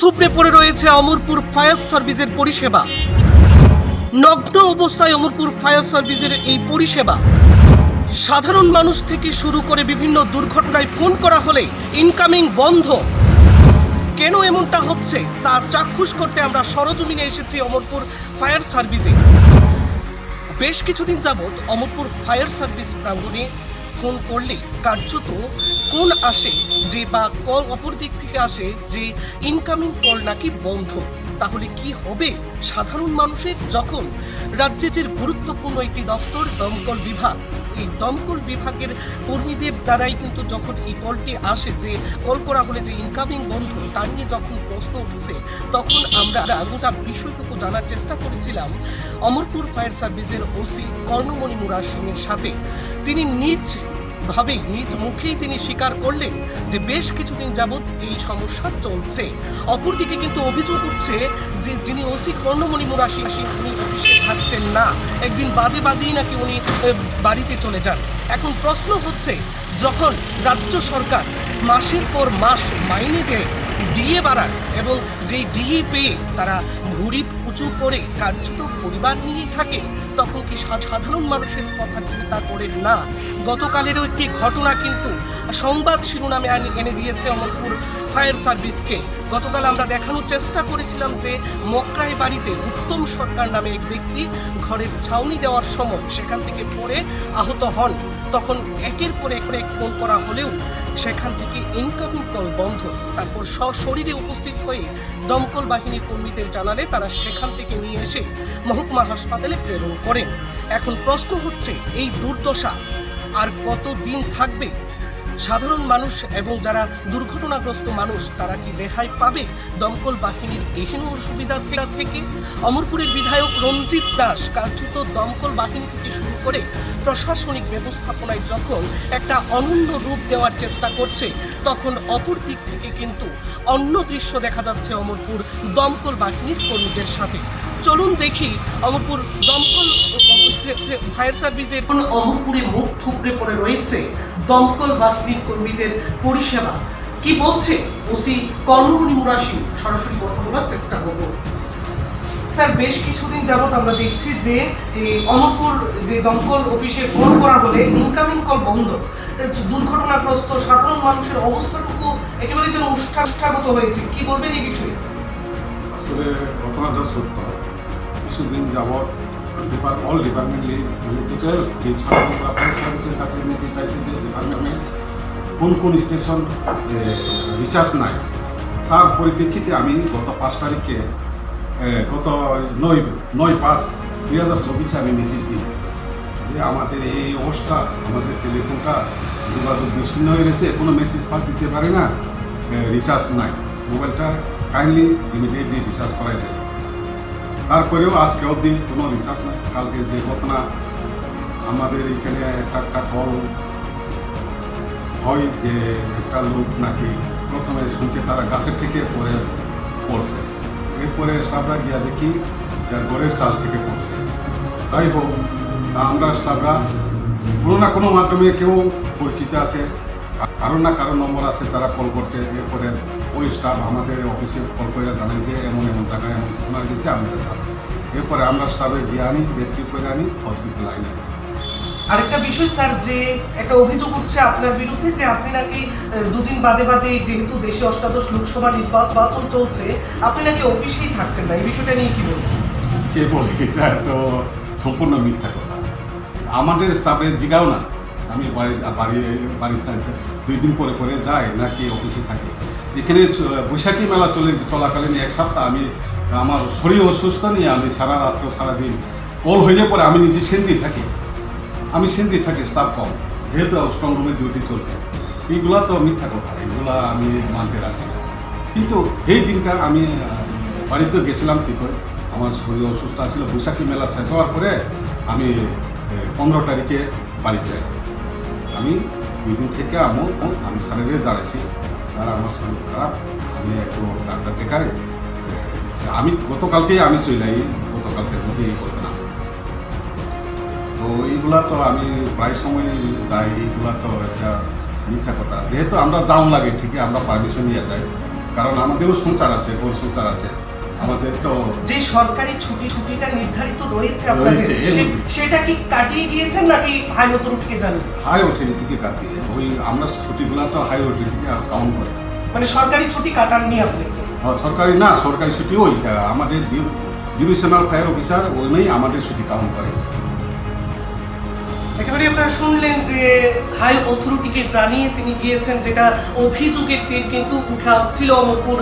থুবড়ে পড়ে রয়েছে অমরপুর ফায়ার সার্ভিসের পরিষেবা। নগ্ন অবস্থায় অমরপুর ফায়ার সার্ভিসের এই পরিষেবা। সাধারণ মানুষ থেকে শুরু করে বিভিন্ন দুর্ঘটনায় ফোন করা হলে ইনকামিং বন্ধ। কেন এমনটা হচ্ছে? তা চাক্ষুষ করতে আমরা সরজমিনে এসেছি অমরপুর ফায়ার সার্ভিসে। বেশ কিছুদিন যাবৎ অমরপুর ফায়ার সার্ভিস প্রাঙ্গণে ফোন করলে কার্যত ফোন আসে যে বা কল অপর দিক থেকে আসে যে ইনকামিং কল নাকি বন্ধ। তাহলে কি হবে? সাধারণ মানুষের যখন রাজ্যের যে গুরুত্বপূর্ণ একটি দফতর, দমকল বিভাগ, এই দমকল বিভাগের কর্মীদের দ্বারাই কিন্তু যখন এই কলটি আসে যে কল করা হলে যে ইনকামিং বন্ধ তা নিয়ে যখন প্রশ্ন উঠছে, তখন আমরা গোটা বিষয়টুকু জানার চেষ্টা করেছিলাম অমরপুর ফায়ার সার্ভিসের ওসি কর্ণমণি মুরা সিংয়ের সাথে। তিনি নিজ ভাবেই নিজ মুখেই তিনি স্বীকার করলেন যে বেশ কিছুদিন যাবৎ এই সমস্যা চলছে। অপরদিকে কিন্তু অভিযোগ উঠছে যে যিনি ওসি কর্ণমণি মুরা সিং সিং উনি অফিসে থাকছেন না। একদিন বাদে বাদেই নাকি উনি বাড়িতে চলে যান। এখন প্রশ্ন হচ্ছে, যখন রাজ্য সরকার মাসের পর মাস মাইনে দেয়, ডিএ বাড়ান এবং যেই ডিএ পেয়ে তারা ভুড়ি উঁচু করে কার্যত পরিবার নিয়েই থাকে, তখন কি সাধারণ মানুষের কথা চিন্তা করেন না? গতকালেরও একটি ঘটনা কিন্তু সংবাদ শিরোনামে এনে দিয়েছে অমরপুর ফায়ার সার্ভিসকে। গতকাল আমরা দেখানোর চেষ্টা করেছিলাম যে মকরাই বাড়িতে উত্তম সরকার নামে এক ব্যক্তি ঘরের ছাউনি দেওয়ার সময় সেখান থেকে পড়ে আহত হন। তখন একের পর এক ফোন করা হলেও সেখান থেকে ইনকামিং কল বন্ধ। তারপর সশরীরে উপস্থিত হয়ে দমকল বাহিনীর কর্মীদের জানালে তারা সেখান থেকে নিয়ে এসে মহকুমা হাসপাতালে প্রেরণ করেন। এখন প্রশ্ন হচ্ছে, এই দুর্দশা আর কত দিন থাকবে? সাধারণ মানুষ এবং যারা দুর্ঘটনাগ্রস্ত মানুষ, তারা কি রেহাই পাবে? দমকল বাহিনীর এহেন সুবিধা থেকে- অমরপুরের বিধায়ক রঞ্জিত দাস কার্যত দমকল বাহিনী থেকে শুরু করে প্রশাসনিক ব্যবস্থাপনায় যখন একটা অনন্য রূপ দেওয়ার চেষ্টা করছে, তখন অপর দিক থেকে কিন্তু অন্য দৃশ্য দেখা যাচ্ছে অমরপুর দমকল বাহিনীর কর্মীদের সাথে। চলুন দেখি অমরপুর দমকল ফায়ার সার্ভিসের এখন অমরপুরে মুখ থুবড়ে পড়ে রয়েছে দমকল বাহিনীর কর্মীদের পরিষেবা। কি বলছে ওসি কর্ণমণি মুরাশি সরাসরি কথা বলার চেষ্টা করব। স্যার বেশ কিছুদিন যাবৎ আমরা দেখছি যে এই অমরপুর যে দমকল অফিসে ফোন করা হলে ইনকামিং কল বন্ধ। দুর্ঘটনাগ্রস্ত সাধারণ মানুষের অবস্থাটুকু একেবারে যেন উষ্ঠাগত হয়েছে। কি বলবেন এই বিষয়ে? আসলে ঘটনাটা সত্য। কিছুদিন যাবৎ ডিপার অল ডিপার্টমেন্টলি মানে ছাত্ররা ফায়ার সার্ভিসের কাছে নোটিস চাইছে যে ডিপার্টমেন্টে কোন কোন স্টেশন রিচার্জ নাই। তার পরিপ্রেক্ষিতে আমি গত পাঁচ তারিখে গত নয় নয় পাঁচ দুই হাজার চব্বিশে আমি মেসেজ দিই যে আমাদের এই অবস্থা, আমাদের টেলিফোনটা যোগাযোগ বিচ্ছিন্ন হয়ে গেছে, কোনো মেসেজ পাস দিতে পারে না রিচার্জ নাই। মোবাইলটা কাইন্ডলি ইমিডিয়েটলি রিচার্জ করাই দেয় তারপরেও আজকে অবধি কোনো রিচার্জ না কালকে যে ঘটনা আমাদের এখানে একটা একটা কল হয় যে একটা লোক নাকি প্রথমে শুনছে তারা গাছের থেকে, পরে পড়ছে। এরপরে স্টাফরা গিয়া দেখি যে ঘরের চাল থেকে পড়ছে। যাই হোক আমরা স্টাফরা কোনো না কোনো মাধ্যমে কেউ পরিচিত আছে কারও না কারও নম্বর আছে, তারা কল করছে। এরপরে ওই স্টাফ আমাদের অফিসে কল করে জানায় যে এমন এমন জায়গায় এমন গেছে আমাদের জানাই এরপরে আমরা স্টাফের গিয়ে আনি রেস্কিউ করে আনি হসপিটাল আইনে আরেকটা বিষয় স্যার যে একটা অভিযোগ হচ্ছে আপনার বিরুদ্ধে যে আপনি নাকি দুদিন বাদে বাদে যেহেতু দেশে অষ্টাদশ লোকসভা নির্বাচন চলছে আপনি নাকি অফিসেই থাকছেন না? এই বিষয়টা নিয়ে কি বলবেন? কে বলে? এটা তো সম্পূর্ণ মিথ্যা কথা। আমাদের স্টাফের জিগাও না। আমি বাড়ি বাড়ি বাড়ি দুই দিন পরে পরে যাই নাকি অফিসে থাকি। এখানে বৈশাখী মেলা চলে চলাকালীন এক সপ্তাহ আমি আমার শরীর অসুস্থ নিয়ে আমি সারা রাত্র সারাদিন কল হইলে পরে আমি নিজে সেন্দি থাকি। আমি সেন্দি থাকি, স্টাফ কম। যেহেতু স্ট্রং রুমে ডিউটি চলছে। এইগুলা তো মিথ্যা কথা, এগুলা আমি মানতে রাখি না। কিন্তু এই দিনটা আমি বাড়িতে গেছিলাম ঠিক করে, আমার শরীর অসুস্থ ছিল বৈশাখী মেলা শেষ হওয়ার পরে আমি পনেরো তারিখে বাড়ি যাই। আমি দুই দিন থেকে আমি আমি স্যারের জানাইছি স্যার আমার শরীর খারাপ, আমি একটু ডাক্তার দেখাই। আমি গতকালকেই আমি চলে যাই গতকালকের মধ্যে এই ঘটনা তো এইগুলা তো আমি প্রায় সময় যাই এইগুলা তো একটা মিথ্যা কথা। যেহেতু আমরা যাও লাগে ঠিকই আমরা পারমিশন নিয়ে যাই। কারণ আমাদেরও সঞ্চার আছে গোল সঞ্চার আছে। আমাদের তো যে সরকারি ছুটি ছুটিটা নির্ধারিত রয়েছে আপনাদের। সেটা কি কাটিয়ে গিয়েছেন নাকি হাই অথরিটিকে জানেন হাই অথরিটিকে কাটিয়ে ওই আমরা ছুটিগুলো তো হাই অথরিটিকে কাউন্ট করে। মানে সরকারি ছুটি কাটাননি আপনি? সরকারি না, সরকারি ছুটি ওই আমাদের ডিভিশনাল ফায়ার অফিসার ওই আমাদের ছুটি কাউন্ট করে। একেবারে আপনারা শুনলেন যে হাই অথরিটিকে জানিয়ে তিনি গিয়েছেন যেটা অভিযোগের তীর, কিন্তু উঠে আসছিল অমরপুর